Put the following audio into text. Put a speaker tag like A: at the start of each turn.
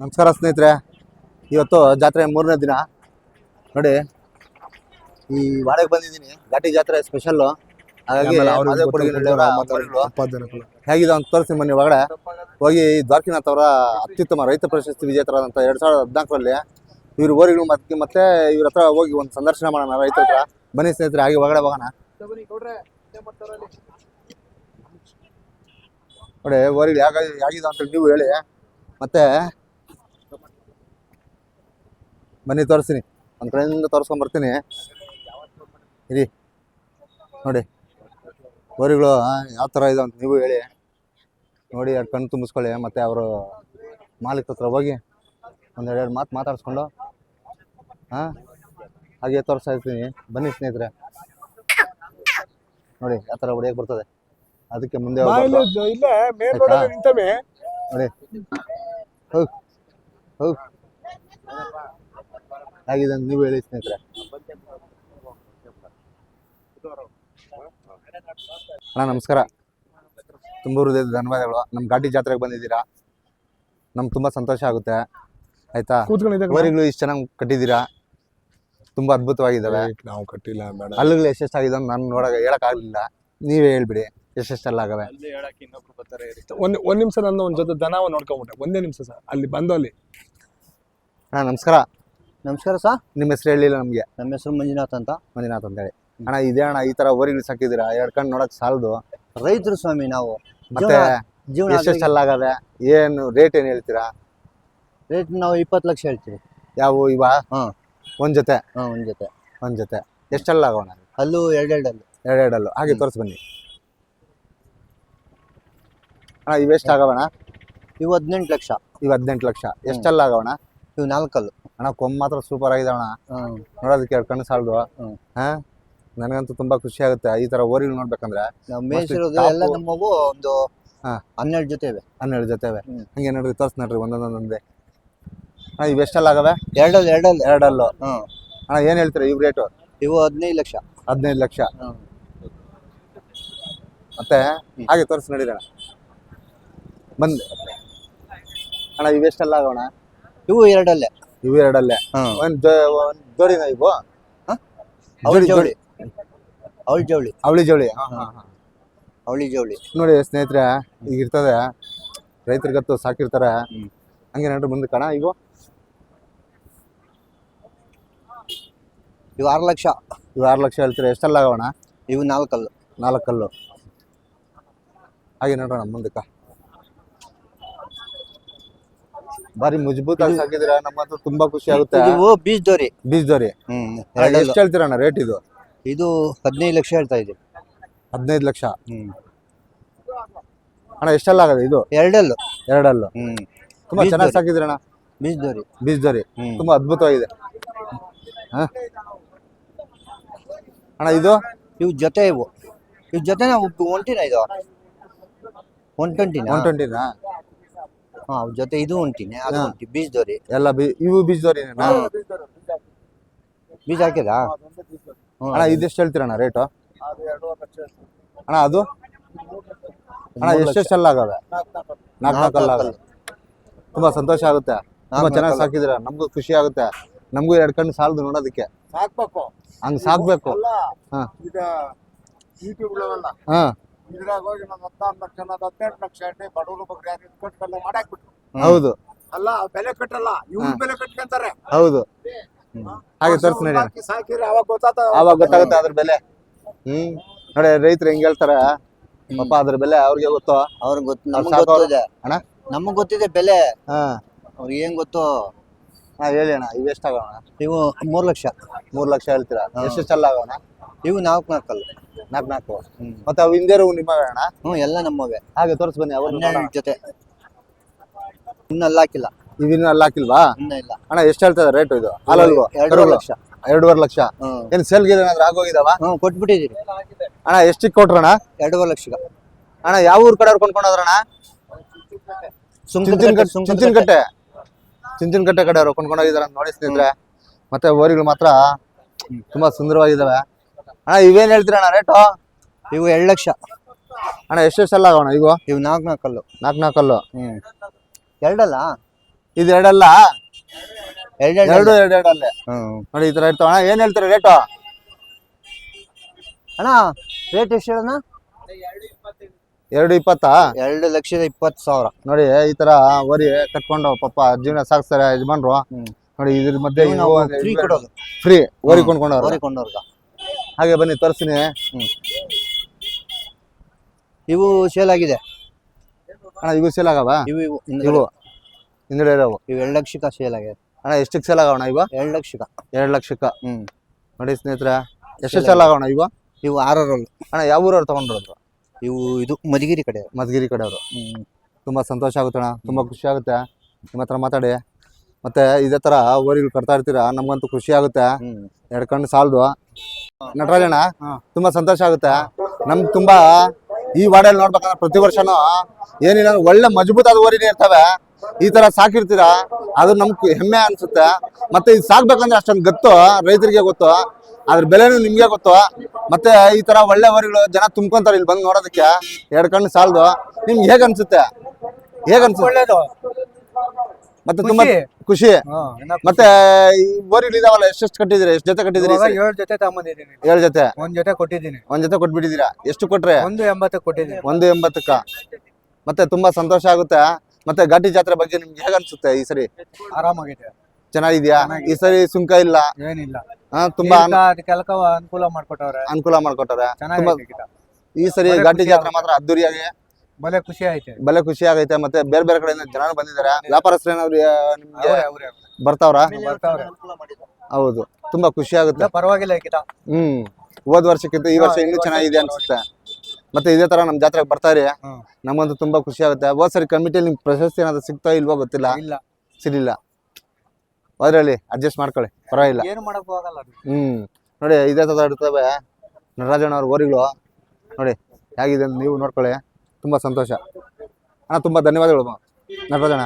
A: ನಮಸ್ಕಾರ ಸ್ನೇಹಿತರೆ. ಇವತ್ತು ಜಾತ್ರೆ ಮೂರನೇ ದಿನ. ನೋಡಿ ಈ ವಾಡೆಗೆ ಬಂದಿದ್ದೀನಿ. ಘಾಟಿ ಜಾತ್ರೆ ಸ್ಪೆಷಲ್ ಹಾಗಾಗಿ. ಹೇಗಿದೆ ಅಂತ ತೋರಿಸ್ತೀನಿ ಬನ್ನಿ ಒಳಗಡೆ. ಹೋಗಿ ದ್ವಾರಕಿನಾಥ್ ಅವರ ಅತ್ಯುತ್ತಮ ರೈತ ಪ್ರಶಸ್ತಿ ವಿಜೇತರಾದಂಥ ಎರಡು ಸಾವಿರದ ಹದಿನಾಲ್ಕರಲ್ಲಿ ಇವ್ರ ಓರಿಗಳು ಮತ್ತೆ ಮತ್ತೆ ಇವ್ರ ಹತ್ರ ಹೋಗಿ ಒಂದು ಸಂದರ್ಶನ ಮಾಡೋಣ ರೈತರ ಹತ್ರ. ಬನ್ನಿ ಸ್ನೇಹಿತರೆ ಹಾಗೆ ಒಳಗಡೆ ಹೋಗೋಣ. ನೋಡಿ ಓರಿ ಯಾಗ ಹೇಗಿದೆ ಅಂತ ನೀವು ಹೇಳಿ. ಮತ್ತೆ ಬನ್ನಿ ತೋರಿಸ್ತೀನಿ. ಒಂದು ಕಡೆಯಿಂದ ತೋರಿಸ್ಕೊಂಡ್ ಬರ್ತೀನಿ. ಇರಿ. ನೋಡಿ. ಹೋರಿಗಳು ಯಾವ ಥರ ಇದೆ ಅಂತ ನೀವು ಹೇಳಿ. ನೋಡಿ ಎರಡು ಕಣ್ಣು ತುಂಬಿಸ್ಕೊಳ್ಳಿ. ಮತ್ತೆ ಅವರು ಮಾಲೀಕ ಹತ್ರ ಹೋಗಿ ಒಂದು ಎರಡು ಮಾತು ಮಾತಾಡಿಸ್ಕೊಂಡು ಹಾಂ ಹಾಗೆ ತೋರಿಸ್ತಾ ಇರ್ತೀನಿ. ಬನ್ನಿ ಸ್ನೇಹಿತರೆ. ನೋಡಿ ಯಾವ ಥರ ಹೊಡಿಯಕ್ಕೆ ಬರ್ತದೆ. ಅದಕ್ಕೆ ಮುಂದೆ ನೋಡಿ. ಹೌದು ಹೋಗ್. ಹೇಗಿದೆ ಅಂತ ನೀವು ಹೇಳಿ ಸ್ನೇಹಿತರೆ. ಅಣ್ಣ ನಮಸ್ಕಾರ. ತುಂಬ ಹೃದಯದ ಧನ್ಯವಾದಗಳು. ನಮ್ಮ ಘಾಟಿ ಜಾತ್ರೆಗೆ ಬಂದಿದ್ದೀರಾ? ನಮ್ಗೆ ತುಂಬ ಸಂತೋಷ ಆಗುತ್ತೆ. ಆಯ್ತಾ? ಕೂತ್ಕೊಂಡಿದ್ದಾರೆ ಇಷ್ಟು ಚೆನ್ನಾಗಿ ಕಟ್ಟಿದ್ದೀರಾ? ತುಂಬ ಅದ್ಭುತವಾಗಿದ್ದಾವೆ.
B: ನಾವು ಕಟ್ಟಿಲ್ಲ ಬೇಡ
A: ಹಲ್ಲುಗಳು ಎಷ್ಟೆಷ್ಟಾಗಿದೆ ಅಂತ ನಾನು ಹೇಳಕ್ ಹೇಳೋಕ್ಕಾಗಲಿಲ್ಲ ನೀವೇ ಹೇಳ್ಬಿಡಿ ಎಷ್ಟೆಷ್ಟೆಲ್ಲ ಆಗವೆ?
B: ಒಂದ್ ಒಂದು ನಿಮಿಷ ನನ್ನ ಒಂದ್ ಜೊತೆ ದನ ನೋಡ್ಕೊಂಬಿಟ್ಟೆ ಒಂದೇ ನಿಮಿಷ ಸರ್. ಅಲ್ಲಿ ಬಂದು ಅಲ್ಲಿ.
A: ಅಣ್ಣ ನಮಸ್ಕಾರ.
C: ನಮಸ್ಕಾರ ಸಾ
A: ನಿಮ್ಮ ಹೆಸರು ಹೇಳಿಲ್ಲ ನಮಗೆ.
C: ನಮ್ಮ ಹೆಸರು ಮಂಜುನಾಥ್ ಅಂತ.
A: ಮಂಜುನಾಥ್ ಅಂತೇಳಿ ಅಣ್ಣ ಇದೇ ಅಣ್ಣ ಈ ತರ ಓರಿಗಳು ಸಾಕಿದ್ದೀರಾ ಎರಡು ಕಣ್ಣು ನೋಡಕ್ ಸಾಲದು.
C: ರೈತರು ಸ್ವಾಮಿ ನಾವು.
A: ಮತ್ತೆ
C: ಜೀವನ
A: ಎಷ್ಟೆಷ್ಟೆಲ್ಲ ಆಗವೆ ಏನು ರೇಟ್ ಏನ್ ಹೇಳ್ತೀರಾ?
C: ರೇಟ್ ನಾವು ಇಪ್ಪತ್ತು ಲಕ್ಷ ಹೇಳ್ತೀವಿ.
A: ಯಾವ ಇವ?
C: ಹ್ಮ್
A: ಒಂದ್ ಜೊತೆ?
C: ಹಾ ಒಂದ್ ಜೊತೆ.
A: ಒಂದ್ ಜೊತೆ. ಎಷ್ಟೆಲ್ಲ ಆಗೋಣ
C: ಅಲ್ಲೂ ಎರಡೆರಡಲ್ಲಿ.
A: ಎರಡೆರಡಲ್ಲು. ಹಾಗೆ ತೋರಿಸ್ ಬನ್ನಿ. ಅಣ್ಣ ಇವೆಷ್ಟು ಆಗೋಣ
C: ಇವು ಹದಿನೆಂಟು ಲಕ್ಷ.
A: ಇವ್ ಹದಿನೆಂಟು ಲಕ್ಷ. ಎಷ್ಟೆಲ್ಲ ಆಗೋಣ
C: ಇವು ನಾಲ್ಕಲ್ಲು.
A: ಅಣ್ಣ ಕೊಂಬ್ ಮಾತ್ರ ಸೂಪರ್ ಆಗಿದೆ ಅಣ್ಣ. ನೋಡೋದಕ್ಕೆ ಎರಡು ಕಣ್ಣು ಸಾಲದು. ಹಾ? ನನಗಂತೂ ತುಂಬಾ ಖುಷಿ ಆಗುತ್ತೆ. ಈ ತರ ಓರಿಗಳು ನೋಡ್ಬೇಕಂದ್ರೆ
C: ಮೇಯಿಸಿರೋದು ಎಲ್ಲ ನಮ್ಮವು ಒಂದು. ಹನ್ನೆರಡು ಜೊತೆ ಇವೆ.
A: ಹನ್ನೆರಡು ಜೊತೆ ಇವೆ. ಹಂಗೆ ನೋಡ್ರಿ ತೋರ್ಸ್ ನೋಡ್ರಿ ಒಂದೊಂದೊಂದೇ ಅಣ್ಣ ಎಷ್ಟಲ್ಲ ಆಗವೆ?
C: ಎರಡಲ್ಲಿ ಎರಡಲ್ಲಿ.
A: ಎರಡಲ್ಲು? ಅಣ್ಣ ಏನ್ ಹೇಳ್ತೀರಾ ಇವ್ ರೇಟು
C: ಇವು ಹದಿನೈದು ಲಕ್ಷ.
A: ಹದಿನೈದು ಲಕ್ಷ. ಮತ್ತೆ ಹಾಗೆ ತೋರಿಸಿ ಅಣ್ಣ. ಬಂದ್. ಅಣ್ಣ ಇವೆಷ್ಟೆಲ್ಲ ಆಗೋಣ
C: ಇವು ಎರಡಲ್ಲೇ.
A: ಇವು ಎರಡಲ್ಲೇ.
C: ಹ್ಮ್
A: ಒಂದ್ ಜೋಡಿನ ಇವು.
C: ಅವಳಿ
A: ಜೋಡಿ-
C: ಜವಳಿ ಅವಳಿ ಜವಳಿ
A: ಅವಳಿ ಹಾ.
C: ಅವಳಿ ಜವಳಿ
A: ನೋಡಿ ಸ್ನೇಹಿತರೆ ಈಗ ಇರ್ತದೆ. ರೈತರಿಗತ್ತು ಸಾಕಿರ್ತಾರೆ. ಹಂಗೆ ನೋಡ್ರಿ ಮುಂದೆ ಕಣ ಈಗ
C: ಇವು ಆರು ಲಕ್ಷ.
A: ಇವು ಆರು ಲಕ್ಷ ಹೇಳ್ತೀರಾ. ಎಷ್ಟೆಲ್ಲ ಆಗೋಣ
C: ಇವು ನಾಲ್ಕಲ್ಲು.
A: ನಾಲ್ಕಲ್ಲು. ಹಾಗೆ ನೋಡೋಣ ಮುಂದಕ್ಕ. ಬಾರಿ ಮುಜ್ಬೂತಾಗಿ ಸಾಕಿದಿರ ನಮ್ಮಂತೂ ತುಂಬಾ ಖುಷಿ ಆಗುತ್ತೆ.
C: ಇವು ಬೀಜ್ ದೋರಿ.
A: ದೊರಿ.
C: ಹ್ಮ್.
A: ಎಷ್ಟು ಹೇಳ್ತೀರಣ್ಣ ರೇಟ್ ಇದು?
C: ಇದು ಹದಿನೈದು ಲಕ್ಷ ಹೇಳ್ತಾ ಇದ್ದೀವಿ.
A: ಹದಿನೈದು ಲಕ್ಷ.
C: ಹ್ಮ್.
A: ಅಣ್ಣ ಎಷ್ಟೆಲ್ಲ ಆಗದೆ ಇದು?
C: ಎರಡಲ್ಲು.
A: ಎರಡಲ್ಲು.
C: ಹ್ಮ್.
A: ತುಂಬಾ
C: ಬೀಜ
A: ಚೆನ್ನಾಗಿ
C: ದೋರಿ.
A: ಸಾಕಿದಿರಣ್ಣ
C: ಬೀಜ್ ದೋರಿ.
A: ಬೀಜ್
C: ಹ್ಮ್.
A: ತುಂಬಾ ಅದ್ಭುತವಾಗಿದೆ. ಹ? ಅಣ್ಣ ಇದು?
C: ಇವ್ ಜೊತೆ ಇವು. ಇವ್ ಜೊತೆ ನಾವು ಒಂಟಿನ ಇದು? ಒನ್ ಟ್ವೆಂಟಿನ
A: ಒನ್ ಟ್ವೆಂಟಿನಾ
C: ಹಾ ಜೊತೆ ಇದು ಉಂಟಿನಿ ಅದು ದೋರಿ.
A: ಎಲ್ಲ ಬೀ ಇವು ಬೀಜದವ್ರಿ
C: ಬೀಜ ಹಾಕಿದ
A: ಅಣ್ಣ ಇದೆಷ್ಟು ಹೇಳ್ತೀರಣ್ಣ ರೇಟು? ಅಣ್ಣ ಅದು? ಅಣ್ಣ
C: ಎಷ್ಟೆಷ್ಟು
A: ಎಷ್ಟೆಷ್ಟೆಲ್ಲ ಆಗವೆ ನಾಲ್ಕು ನಾಲ್ಕಲ್ಲ ಆಗವೆ. ತುಂಬಾ ಸಂತೋಷ ಆಗುತ್ತೆ. ತುಂಬಾ ಚೆನ್ನಾಗಿ. ಸಾಕಿದಿರ ನಮಗೂ ಖುಷಿ ಆಗುತ್ತೆ. ನಮಗೂ ಎರಡು ಕಣ್ಣು ಸಾಲದು ನೋಡೋದಕ್ಕೆ.
D: ಸಾಕ್ಬೇಕು.
A: ಹಂಗ್ ಸಾಕ್ಬೇಕು.
D: ಅಲ್ಲ
A: ಹಾ.
D: ಈಗ
A: ಹಾ.
D: ಇದ್ರಾಗ ಹೋಗಿ ನಾನು ಹದಿನಾರು ಲಕ್ಷ ನಾನು ಹದಿನೆಂಟು ಲಕ್ಷ ಎಣ್ಣೆ ಬಡವರು ಬಗ್ಗೆ ಯಾರು ಕಟ್ಕಲ್ಲ ಮಾಡಾಕ್ಬಿಟ್ರು.
A: ಹೌದು.
D: ಅಲ್ಲ ಬೆಲೆ ಕಟ್ಟಲ್ಲ. ಇವ್ರು ಬೆಲೆ ಕಟ್ಕೊಂತಾರೆ.
A: ಹೌದು. ಹಾಗೆ ತೋರಿಸಿ ನಡಿ
D: ಸಾಕಿರಿ ಅವಾಗ ಗೊತ್ತಾತ
A: ಅವಾಗ ಗೊತ್ತಾಗುತ್ತೆ ಅದ್ರ ಬೆಲೆ. ಹ್ಮ್. ನೋಡಿ ರೈತರು ಹೆಂಗ್ ಹೇಳ್ತಾರ? ಪಾಪ ಅದ್ರ ಬೆಲೆ ಅವ್ರಿಗೆ ಗೊತ್ತು?
C: ಅವ್ರಿಗೆ ಗೊತ್ತು.
A: ಅವ್ರ್
C: ನಮಗ್ ಗೊತ್ತಿದೆ.
A: ಅಣ್ಣ?
C: ನಮಗ್ ಗೊತ್ತಿದೆ ಬೆಲೆ.
A: ಹಾ.
C: ಅವ್ರಿಗೆ ಏನ್ ಗೊತ್ತು?
A: ಹಾ ಹೇಳಿ ಅಣ್ಣ. ಇವೆಷ್ಟಾಗೋಣ
C: ನೀವು ಮೂರ್ ಲಕ್ಷ.
A: ಮೂರ್ ಲಕ್ಷ ಹೇಳ್ತೀರಾ? ಚಲ್ಲ ಆಗೋಣ
C: ಇವು ನಾಲ್ಕು ನಾಲ್ಕಲ್ಲ.
A: ನಾಲ್ಕು ನಾಲ್ಕು. ಮತ್ತೆ ಅವು ಹಿಂದೆ ನಿಮ್ಮ ಅಣ್ಣ?
C: ಹ್ಮ್ ಎಲ್ಲ ನಮ್ಮವೇ.
A: ಹಾಗೆ ತೋರಿಸ್ ಬನ್ನಿ ಅವ್ರು
C: ಜೊತೆ. ಇನ್ನ ಅಲ್ಲಾಕಿಲ್ಲ
A: ಇನ್ನೂ ಅಲ್ಲಿ ಹಾಕಿಲ್ವಾ?
C: ಇನ್ನ ಇಲ್ಲ.
A: ಅಣ್ಣ ಎಷ್ಟು ಹೇಳ್ತದೆ ರೇಟ್ ಇದು? ಹಾಲಲ್ವಾ
C: ಎರಡೂವರೆ ಲಕ್ಷ.
A: ಎರಡೂವರೆ ಲಕ್ಷ. ಏನು ಸೆಲ್ಗೆ ಏನಾದ್ರೂ ಆಗೋಗಿದಾವ?
C: ಹ್ಮ್ ಕೊಟ್ಬಿಟ್ಟಿದ್ದೀರಿ.
A: ಅಣ್ಣ ಎಷ್ಟಿಗೆ ಕೊಟ್ರಣ್ಣ
C: ಎರಡೂವರೆ ಲಕ್ಷ.
A: ಅಣ್ಣ ಯಾವ ಊರ್ ಕಡೆ ಕೊಂಡ್ಕೊಂಡೋದ್ರಣ್ಣ
C: ಸುಂಕದಕಟ್ಟೆ,
A: ಚಿಂಚಿನಕಟ್ಟೆ. ಚಿಂಚಿನಕಟ್ಟೆ ಕಡೆ ಅವ್ರು ಕೊಂಡ್ಕೊಂಡು ಹೋಗಿದಾರೆ ಅಂತ ನೋಡಿ ಸ್ನೇಹಿತರೆ. ಮತ್ತೆ ಓರಿಗಳು ಮಾತ್ರ ತುಂಬಾ ಸುಂದರವಾಗಿದಾವೆ. ಅಣ್ಣ ಇವೇನ್ ಹೇಳ್ತೀರಣ್ಣ ರೇಟು
C: ಇವು ಎರಡು ಲಕ್ಷ.
A: ಅಣ್ಣ ಎಷ್ಟೆಷ್ಟೆಲ್ಲ ಆಗೋಣ ಇವು?
C: ಇವು ನಾಲ್ಕು ನಾಲ್ಕಲ್ಲು
A: ನಾಲ್ಕು ನಾಲ್ಕಲ್ಲು
C: ಹ್ಮ್. ಎರಡಲ್ಲ?
A: ಇದು ಎರಡಲ್ಲ?
C: ಎರಡು
A: ಎರಡು ಎರಡು ಎರಡಲ್ಲೇ.
C: ಹ್ಮ್.
A: ನೋಡಿ ಈ ತರ ಇರ್ತಾವ ಅಣ್ಣ ಏನ್ ಹೇಳ್ತೀರ ರೇಟು
C: ಅಣ್ಣ ರೇಟ್ ಎಷ್ಟು ಹೇಳಣ್ಣ?
A: ಎರಡು ಇಪ್ಪತ್ತಾ?
C: ಎರಡು ಲಕ್ಷದ ಇಪ್ಪತ್ತು ಸಾವಿರ.
A: ನೋಡಿ ಈ ತರ ವರಿ ಕಟ್ಕೊಂಡು ಪಾಪ ಜೀವನ ಸಾಗಿಸ್ತಾರೆ ಯಜಮಾನ್ರು.
C: ಹ್ಮ್.
A: ನೋಡಿ ಇದ್ರ ಮಧ್ಯೆ
C: ಫ್ರೀ
A: ವರಿ ಕೊಂಡ್ಕೊಂಡವ್ರು. ಹಾಗೆ ಬನ್ನಿ ತೋರಿಸ್ತೀನಿ.
C: ಇವು ಸೇಲ್ ಆಗಿದೆ.
A: ಅಣ್ಣ ಇವು ಸೇಲ್ ಆಗವ?
C: ಇವು ಇವು
A: ಇವು. ಹಿಂದ್ಗಡೆ ಇರೋವು.
C: ಇವು ಎರಡು ಲಕ್ಷಕ್ಕ ಸೇಲ್ ಆಗಿದೆ.
A: ಅಣ್ಣ ಎಷ್ಟಕ್ಕೆ ಸೇಲ್ ಆಗೋಣ ಇವ?
C: ಎರಡು ಲಕ್ಷಕ್ಕ.
A: ಎರಡು ಲಕ್ಷಕ್ಕ.
C: ಹ್ಮ್.
A: ನೋಡಿ ಸ್ನೇಹಿತರ ಎಷ್ಟು ಸೇಲ್ ಆಗೋಣ ಇವ?
C: ಇವು ಆರರಲ್ಲಿ.
A: ಅಣ್ಣ ಯಾವ ಊರವ್ರು ತಗೊಂಡ್ರು
C: ಇವು ಇದು ಮಧುಗಿರಿ ಕಡೆ.
A: ಮಧುಗಿರಿ ಕಡೆಯವರು.
C: ಹ್ಮ್.
A: ತುಂಬಾ ಸಂತೋಷ ಆಗುತ್ತೆ ಅಣ್ಣ ತುಂಬಾ ಖುಷಿ ಆಗುತ್ತೆ. ನಿಮ್ಮ ಹತ್ರ ಮಾತಾಡಿ. ಮತ್ತೆ ಇದೇ ತರ ಓರಿಗಳು ಕರ್ತಾ ಇರ್ತೀರಾ ನಮಗಂತೂ ಖುಷಿ ಆಗುತ್ತೆ.
C: ಹ್ಮ್.
A: ಎರಡು ಕಣ್ಣು ಸಾಲದು. ನಟರಾಜಣ್ಣ. ತುಂಬಾ ಸಂತೋಷ ಆಗುತ್ತೆ. ನಮ್ಗೆ ತುಂಬಾ ಈ ವಾರ್ಡಲ್ಲಿ ನೋಡ್ಬೇಕಂದ್ರೆ ಪ್ರತಿ ವರ್ಷನೂ ಏನಿಲ್ಲ ಒಳ್ಳೆ ಮಜಬೂತಾದ ಓರಿನೇ ಇರ್ತವೆ. ಈ ತರ ಸಾಕಿರ್ತೀರಾ ಅದು ನಮ್ಗೆ ಹೆಮ್ಮೆ ಅನ್ಸುತ್ತೆ. ಮತ್ತೆ ಇದು ಸಾಕ್ಬೇಕಂದ್ರೆ ಅಷ್ಟೊಂದು ಗೊತ್ತು ರೈತರಿಗೆ ಗೊತ್ತು ಅದ್ರ ಬೆಲೆನೂ ನಿಮ್ಗೆ ಗೊತ್ತು. ಮತ್ತೆ ಈ ತರ ಒಳ್ಳೆ ಓರಿಗಳು ಜನ ತುಂಬ್ಕೊಂತಾರೆ ಇಲ್ಲಿ ಬಂದು ನೋಡೋದಕ್ಕೆ. ಎರಡು ಕಣ್ಣು ಸಾಲದು. ನಿಮ್ಗೆ ಹೇಗನ್ಸುತ್ತೆ ಅನ್ಸುತ್ತೆ? ಹೇಗ್ ಅನ್ಸುತ್ತೆ?
B: ಒಳ್ಳೇದು.
A: ಮತ್ತೆ ತುಂಬಾ ಖುಷಿ. ಮತ್ತೆ ಈ ಬೋರಿಗಳು ಇದಾವಲ್ಲ ಎಷ್ಟೆಷ್ಟು ಕಟ್ಟಿದಿರಿ ಎಷ್ಟು ಜೊತೆ ಕಟ್ಟಿದಿರಿ ಸರಿ?
B: ಏಳು ಜೊತೆ ತಗೊಂಬಂದಿದ್ದೀನಿ.
A: ಏಳು ಜೊತೆ?
B: ಒಂದ್ ಜೊತೆ ಕೊಟ್ಟಿದ್ದೀನಿ.
A: ಒಂದ್ ಜೊತೆ ಕೊಟ್ಬಿಟ್ಟಿದ್ದೀರಾ? ಎಷ್ಟು ಕೊಟ್ರೆ?
B: ಒಂದು ಎಂಬತ್ತಕ್ಕೆ ಕೊಟ್ಟಿದ್ದೀನಿ.
A: ಒಂದು ಎಂಬತ್ತಕ್ಕ. ಮತ್ತೆ ತುಂಬಾ ಸಂತೋಷ ಆಗುತ್ತೆ. ಮತ್ತೆ ಘಾಟಿ ಜಾತ್ರೆ ಬಗ್ಗೆ ನಿಮ್ಗೆ ಹೇಗ ಅನ್ಸುತ್ತೆ ಈ ಸರಿ?
B: ಆರಾಮಾಗಿದೆ.
A: ಚೆನ್ನಾಗಿದ್ಯಾ? ಈ ಸರಿ ಸುಂಕ ಇಲ್ಲ?
B: ಏನಿಲ್ಲ.
A: ಹಾ, ತುಂಬಾ ಅನ್-
B: ಅದಕ್ಕೆಲ್ಲ ಅನುಕೂಲ ಮಾಡ್ಕೊಟ್ಟವ್ರೆ.
A: ಅನುಕೂಲ ಮಾಡ್ಕೊಟ್ಟಾರೆ ತುಂಬಾ
B: ಚೆನ್ನಾಗಿದೆ ಗಿಡ.
A: ಈ ಸರಿ
B: ಒಳ್ಳೆ
A: ಘಾಟಿ
B: ಖುಷಿ
A: ಜಾತ್ರೆ ಮಾತ್ರ ಅದ್ದೂರಿಯಾಗಿ?
B: ಬಲೆ ಖುಷಿ ಆಯ್ತು.
A: ಬಲೆ ಖುಷಿ ಆಗೈತೆ ಮತ್ತೆ ಬೇರೆ ಬೇರೆ ಕಡೆಯಿಂದ ಜನ ಬಂದಿದ್ದಾರೆ. ವ್ಯಾಪಾರಸ್ಥರು ಏನಾದ್ರು ನಿಮ್ಗೆ ಬರ್ತಾವ್ರ? ಹೌದು. ತುಂಬಾ ಖುಷಿ ಆಗುತ್ತೆ.
B: ಪರವಾಗಿಲ್ಲ ಗಿಡ
A: ಹ್ಮ್. ಹೋದ್ ವರ್ಷಕ್ಕಿಂತ ಈ ವರ್ಷ ಇನ್ನೂ ಚೆನ್ನಾಗಿದೆ ಅನ್ಸುತ್ತೆ. ಮತ್ತೆ ಇದೇ ತರ ನಮ್ ಜಾತ್ರೆಗೆ
B: ಬರ್ತಾರೆ.
A: ನಮಗಂತೂ ತುಂಬಾ ಖುಷಿ ಆಗುತ್ತೆ. ಹೋದ್ ಸರಿ ಕಮಿಟಿಯಲ್ಲಿ ನಿಮ್ಗೆ ಪ್ರಶಸ್ತಿ ಏನಾದ್ರು ಸಿಗ್ತಾ ಇಲ್ವೋ ಗೊತ್ತಿಲ್ಲ?
B: ಇಲ್ಲ.
A: ಸಿಗ್ಲಿಲ್ಲ. ಅದ್ರಲ್ಲಿ ಅಡ್ಜಸ್ಟ್ ಮಾಡ್ಕೊಳ್ಳಿ. ಪರವಾಗಿಲ್ಲ.
B: ಏನು ಮಾಡಕ್ ಆಗಲ್ಲ
A: ಹ್ಮ್. ನೋಡಿ ಇದೇ ತರ ಇರ್ತವೆ. ನಟರಾಜಣ್ಣ ಅವ್ರ ಓರಿಗಳು. ನೋಡಿ ಹೇಗಿದೆ ಅಂತ ನೀವು ನೋಡ್ಕೊಳ್ಳಿ. ತುಂಬಾ ಸಂತೋಷ. ಅಣ್ಣ ತುಂಬ ಧನ್ಯವಾದಗಳು ನಟರಾಜಣ್ಣ